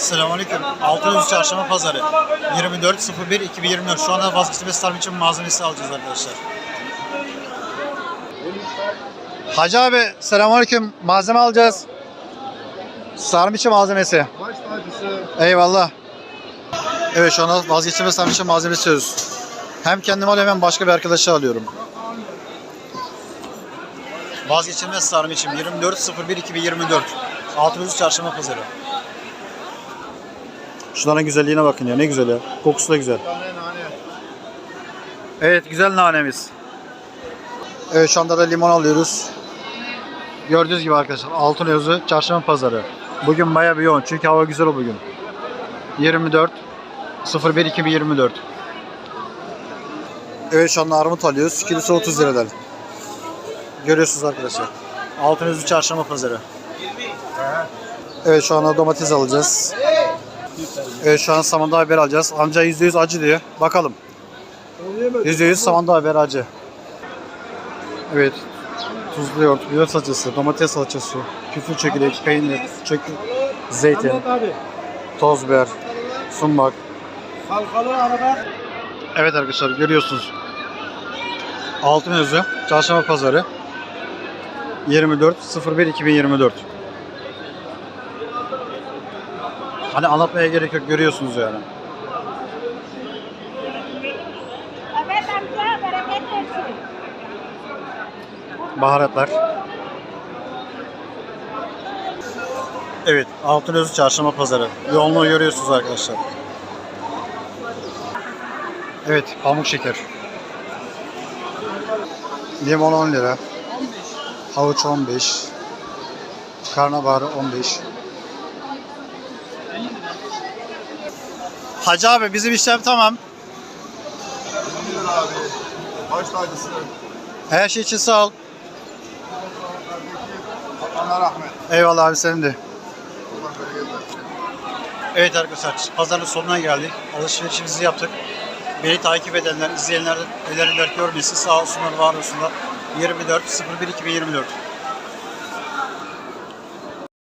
Selamünaleyküm. Altınözü Çarşamba Pazarı. 24.01.2024. Şu anda vazgeçilmez sarım için malzemesi alacağız arkadaşlar. Hacı abi selamünaleyküm. Malzeme alacağız. Sarım için malzemesi. Eyvallah. Evet şu anda vazgeçilmez sarım için malzemesi istiyoruz. Hem kendim alıyorum hem başka bir arkadaşa alıyorum. Vazgeçilmez sarım için 24.01.2024. Altınözü Çarşamba Pazarı. Şunların güzelliğine bakın ya ne güzel ya. Kokusu da güzel. Evet güzel nanemiz. Evet şu anda da limon alıyoruz. Gördüğünüz gibi arkadaşlar Altınözü Çarşamba Pazarı. Bugün bayağı bir yoğun çünkü hava güzel o bugün. 24 01 2024. Evet şu anda armut alıyoruz. Kilosu 30 liradan. Görüyorsunuz arkadaşlar. Altınözü Çarşamba Pazarı. Evet şu anda domates alacağız. Evet şu an samandağ biber alacağız. Amca %100 acı diyor. Bakalım. %100 samandağ biber acı. Evet. Tuzlu yoğurt, biber salçası, domates salçası, küflü çekirdek, peynir, çekir, zeytin, toz biber, sumak. Evet arkadaşlar görüyorsunuz. Altınözü, Çarşamba Pazarı. 24 01 2024. Hani anlatmaya gerek yok görüyorsunuz yani. Baharatlar. Evet, Altınözü Çarşamba Pazarı. Yoğunluğu görüyorsunuz arkadaşlar. Evet, pamuk şeker. Limon 10 lira. Havuç 15. Karnabahar 15. Hacı abi bizim işlem tamam. 20 lira abi. Baş tacısı. Her şey için sağ ol. Allah rahmet. Eyvallah abi senin de. Evet arkadaşlar pazarın sonuna geldik. Alışverişimizi yaptık. Beni takip edenler, izleyenler ellerinden görmesin. Sağ olsunlar, var olsunlar. 24 01 2024.